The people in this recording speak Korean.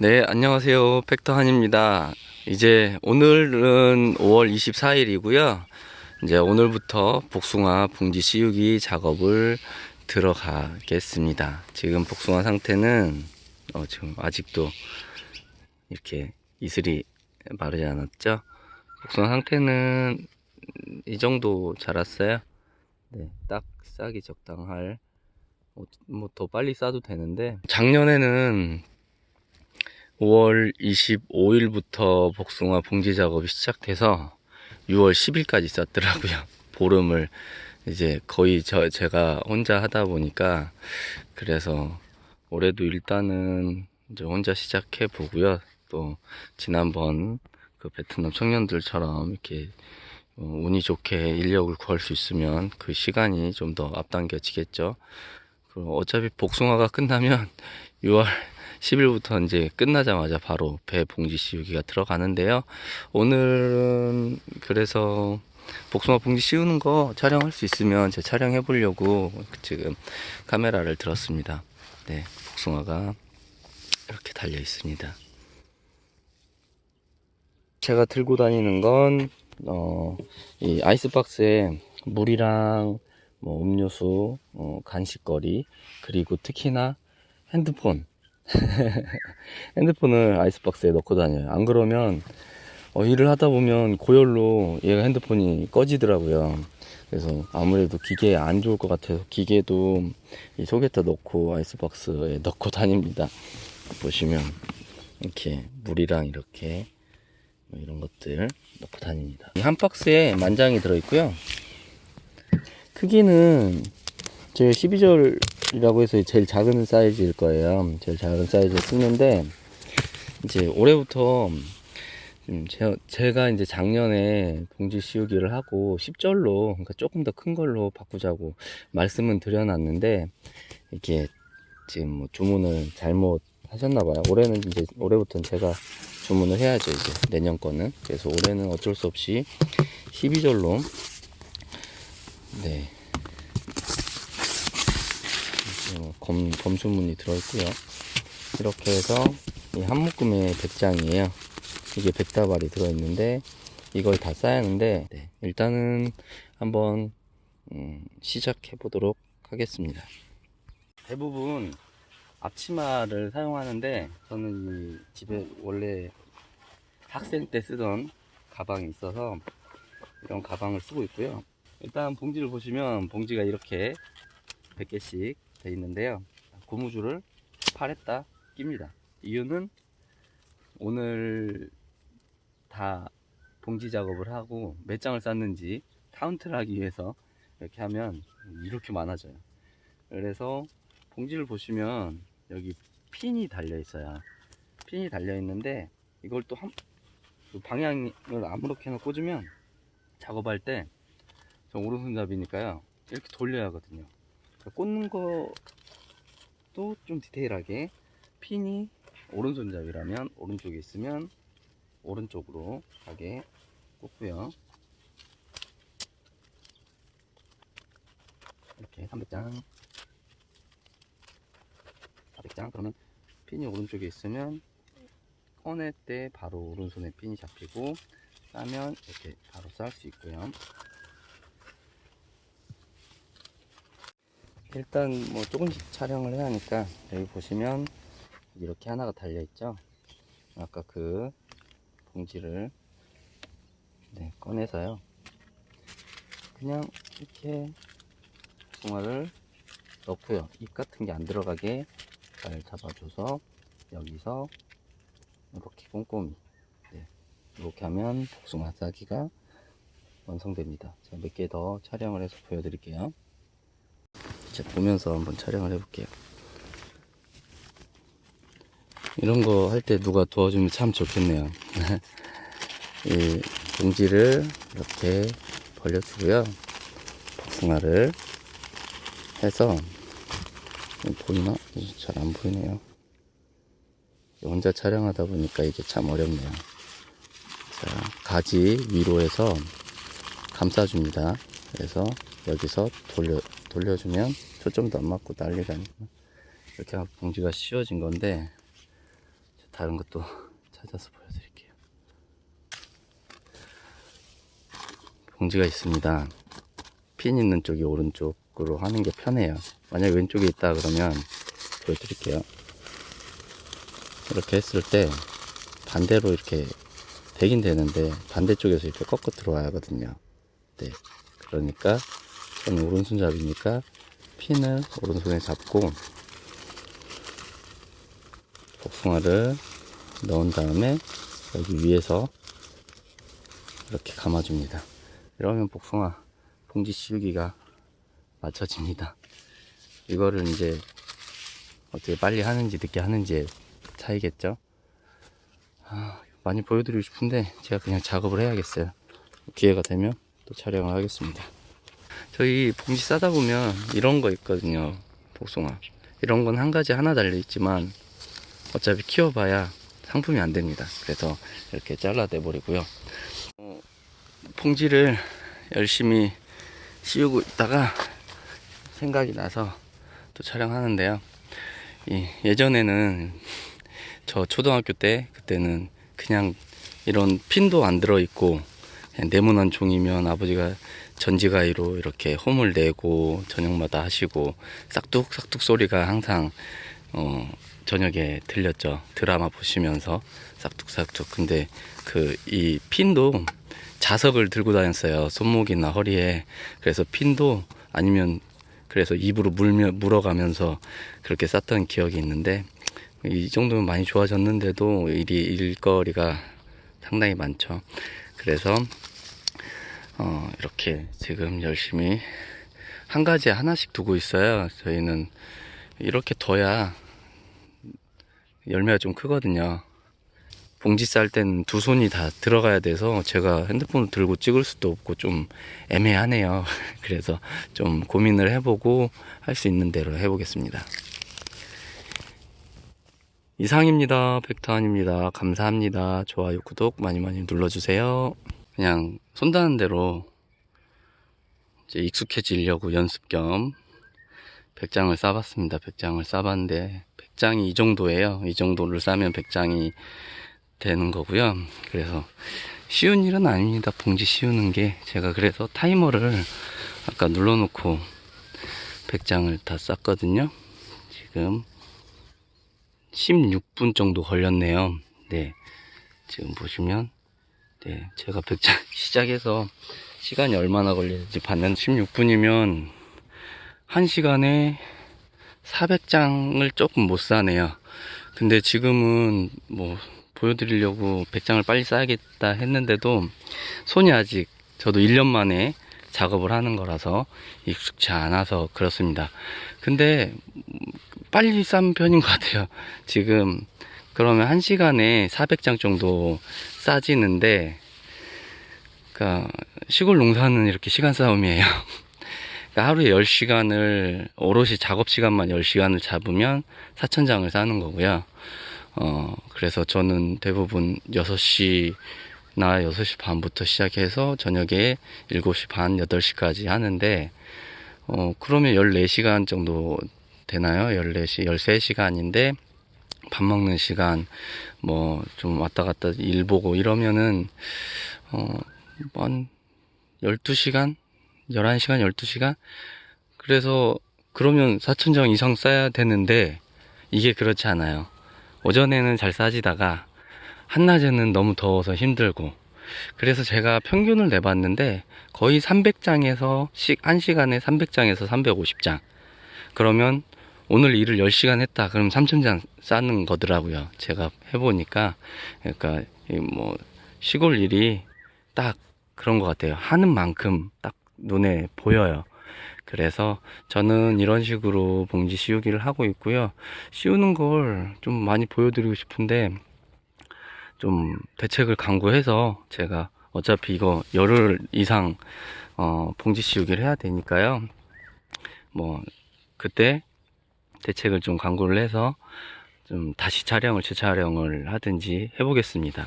네, 안녕하세요. 팩터 한입니다. 이제 오늘은 5월 24일이고요. 이제 오늘부터 복숭아 봉지 씌우기 작업을 들어가겠습니다. 지금 복숭아 상태는 어, 지금 아직도 이렇게 이슬이 마르지 않았죠? 복숭아 상태는 이 정도 자랐어요. 네, 딱 싸기 적당할 뭐 더 빨리 싸도 되는데 작년에는 5월 25일부터 복숭아 봉지 작업이 시작돼서 6월 10일까지 썼더라고요. 보름을 이제 거의 저 제가 혼자 하다 보니까 그래서 올해도 일단은 이제 혼자 시작해 보고요. 또 지난번 그 베트남 청년들처럼 이렇게 어, 운이 좋게 인력을 구할 수 있으면 그 시간이 좀 더 앞당겨지겠죠. 그리고 어차피 복숭아가 끝나면 6월 10일부터 이제 끝나자마자 바로 배 봉지 씌우기가 들어가는데요. 오늘은 그래서 복숭아 봉지 씌우는 거 촬영할 수 있으면 제가 촬영해 보려고 지금 카메라를 들었습니다. 네, 복숭아가 이렇게 달려 있습니다. 제가 들고 다니는 건, 어, 이 아이스박스에 물이랑 뭐 음료수, 어, 간식거리, 그리고 특히나 핸드폰. 핸드폰을 아이스박스에 넣고 다녀요. 안 그러면 어, 일을 하다 보면 고열로 얘가 핸드폰이 꺼지더라고요. 그래서 아무래도 기계에 안 좋을 것 같아서 기계도 이 속에다 넣고 아이스박스에 넣고 다닙니다. 보시면 이렇게 물이랑 이렇게 뭐 이런 것들 넣고 다닙니다. 이한 박스에 만장이 들어있고요. 크기는 제 12절 이라고 해서 제일 작은 사이즈일 거예요. 제일 작은 사이즈를 쓰는데 이제 올해부터 좀 제, 제가 이제 작년에 봉지 씌우기를 하고 10절로 그러니까 조금 더 큰 걸로 바꾸자고 말씀은 드려놨는데 이게 지금 뭐 주문을 잘못 하셨나 봐요. 올해는 이제 올해부터는 제가 주문을 해야죠 이제 내년 거는 그래서 올해는 어쩔 수 없이 12절로 네 검, 검수문이 들어있고요. 이렇게 해서 이 한 묶음에 100장이에요. 이게 100다발이 들어있는데 이걸 다 하는데 네, 일단은 한번 음, 시작해 보도록 하겠습니다. 대부분 앞치마를 사용하는데 저는 이 집에 원래 학생 때 쓰던 가방이 있어서 이런 가방을 쓰고 있고요. 일단 봉지를 보시면 봉지가 이렇게 100개씩 돼 있는데요. 고무줄을 팔에다 낍니다. 이유는 오늘 다 봉지 작업을 하고 몇 장을 쌌는지 카운트를 하기 위해서 이렇게 하면 이렇게 많아져요. 그래서 봉지를 보시면 여기 핀이 달려 있어요. 핀이 달려 있는데 이걸 또 한, 그 방향을 아무렇게나 꽂으면 작업할 때 저 오른손잡이니까요. 이렇게 돌려야 하거든요 꽂는 것도 좀 디테일하게. 핀이 오른손잡이라면 오른쪽에 있으면 오른쪽으로 가게 꽂고요. 이렇게 300장. 400장. 그러면 핀이 오른쪽에 있으면 꺼낼 때 바로 오른손에 핀이 잡히고 싸면 이렇게 바로 쌀 수 있고요 일단 뭐 조금씩 촬영을 해야 하니까 여기 보시면 이렇게 하나가 달려 있죠? 아까 그 봉지를 네, 꺼내서요. 그냥 이렇게 송화를 넣고요. 입 같은 게 안 들어가게 잘 잡아줘서 여기서 이렇게 꼼꼼히 네, 이렇게 하면 복숭아 싸기가 완성됩니다. 몇 개 더 촬영을 해서 보여드릴게요 이제 보면서 한번 촬영을 해볼게요. 이런 거 할 때 누가 도와주면 참 좋겠네요. 이 봉지를 이렇게 벌려주고요. 복숭아를 해서 보이나? 잘 안 보이네요. 혼자 촬영하다 보니까 이게 참 어렵네요. 자 가지 위로 해서 감싸줍니다. 그래서 여기서 돌려 돌려주면 초점도 안 맞고 난리가 아니고 이렇게 하면 봉지가 씌워진 건데 다른 것도 찾아서 보여드릴게요. 봉지가 있습니다. 핀 있는 쪽이 오른쪽으로 하는 게 편해요. 만약 왼쪽에 있다 그러면 보여드릴게요. 이렇게 했을 때 반대로 이렇게 되긴 되는데 반대쪽에서 이렇게 꺾어 들어와야 하거든요. 네. 그러니까 저는 오른손잡이니까 핀을 오른손에 잡고 복숭아를 넣은 다음에 여기 위에서 이렇게 감아줍니다. 이러면 복숭아 봉지 씌우기가 맞춰집니다. 이거를 이제 어떻게 빨리 하는지 늦게 하는지 차이겠죠? 아, 많이 보여드리고 싶은데 제가 그냥 작업을 해야겠어요. 기회가 되면 또 촬영을 하겠습니다. 저희 봉지 싸다 보면 이런 거 있거든요. 복숭아. 이런 건 한 가지 하나 달려 있지만 어차피 키워봐야 상품이 안 됩니다. 그래서 이렇게 잘라내 버리고요. 어, 봉지를 열심히 씌우고 있다가 생각이 나서 또 촬영하는데요. 이 예전에는 저 초등학교 때 그때는 그냥 이런 핀도 안 들어 있고 그냥 네모난 종이면 아버지가 전지가위로 이렇게 홈을 내고 저녁마다 하시고 싹둑싹둑 소리가 항상 어 저녁에 들렸죠. 드라마 보시면서 싹둑싹둑. 근데 그 이 핀도 자석을 들고 다녔어요. 손목이나 허리에. 그래서 핀도 아니면 그래서 입으로 물며 물어가면서 그렇게 쌌던 기억이 있는데 이 정도면 많이 좋아졌는데도 일이 일거리가 상당히 많죠. 그래서 어, 이렇게 지금 열심히 한 가지에 하나씩 두고 있어요. 저희는 이렇게 둬야 열매가 좀 크거든요. 봉지 쌀 땐 두 손이 다 들어가야 돼서 제가 핸드폰을 들고 찍을 수도 없고 좀 애매하네요. 그래서 좀 고민을 해보고 할 수 있는 대로 해보겠습니다. 이상입니다. 벡터안입니다. 감사합니다. 좋아요, 구독 많이 많이 눌러주세요. 그냥 손닿은 대로 이제 익숙해지려고 연습 겸 100장을 싸봤습니다. 100장을 싸봤는데 100장이 이 정도예요. 이 정도를 싸면 100장이 되는 거고요. 그래서 쉬운 일은 아닙니다. 봉지 씌우는 게 제가 그래서 타이머를 아까 눌러놓고 100장을 다 쌌거든요. 지금 16분 정도 걸렸네요. 네. 지금 보시면, 네. 제가 100장 시작해서 시간이 얼마나 걸리는지 봤는데 16분이면 1시간에 400장을 조금 못 싸네요. 근데 지금은 뭐 보여드리려고 100장을 빨리 싸야겠다 했는데도 손이 아직 저도 1년 만에 작업을 하는 거라서 익숙치 않아서 그렇습니다. 근데 빨리 싼 편인 것 같아요. 지금 그러면 1시간에 400장 정도 싸지는데 그러니까 시골 농사는 이렇게 시간 싸움이에요. 그러니까 하루에 10시간을 오롯이 작업 시간만 10시간을 잡으면 4천장을 싸는 거고요. 어, 그래서 저는 대부분 6시 나 6시 반부터 시작해서 저녁에 7시 반, 8시까지 하는데, 어, 그러면 14시간 정도 되나요? 14시, 13시간인데, 밥 먹는 시간, 뭐, 좀 왔다 갔다 일 보고 이러면은, 어, 한 12시간? 11시간, 12시간? 그래서, 그러면 4천장 이상 써야 되는데, 이게 그렇지 않아요. 오전에는 잘 싸지다가, 한낮에는 너무 더워서 힘들고 그래서 제가 평균을 내봤는데 거의 300장에서 1시간에 300장에서 350장 그러면 오늘 일을 10시간 했다. 그럼 3000장 싸는 거더라고요. 제가 해보니까. 그러니까 뭐 시골 일이 딱 그런 것 같아요. 하는 만큼 딱 눈에 보여요. 그래서 저는 이런 식으로 봉지 씌우기를 하고 있고요. 씌우는 걸 좀 많이 보여드리고 싶은데 좀 대책을 강구해서 제가 어차피 이거 열흘 이상 어, 봉지 씌우기를 해야 되니까요. 뭐 그때 대책을 좀 강구를 해서 좀 다시 촬영을 재촬영을 하든지 해보겠습니다.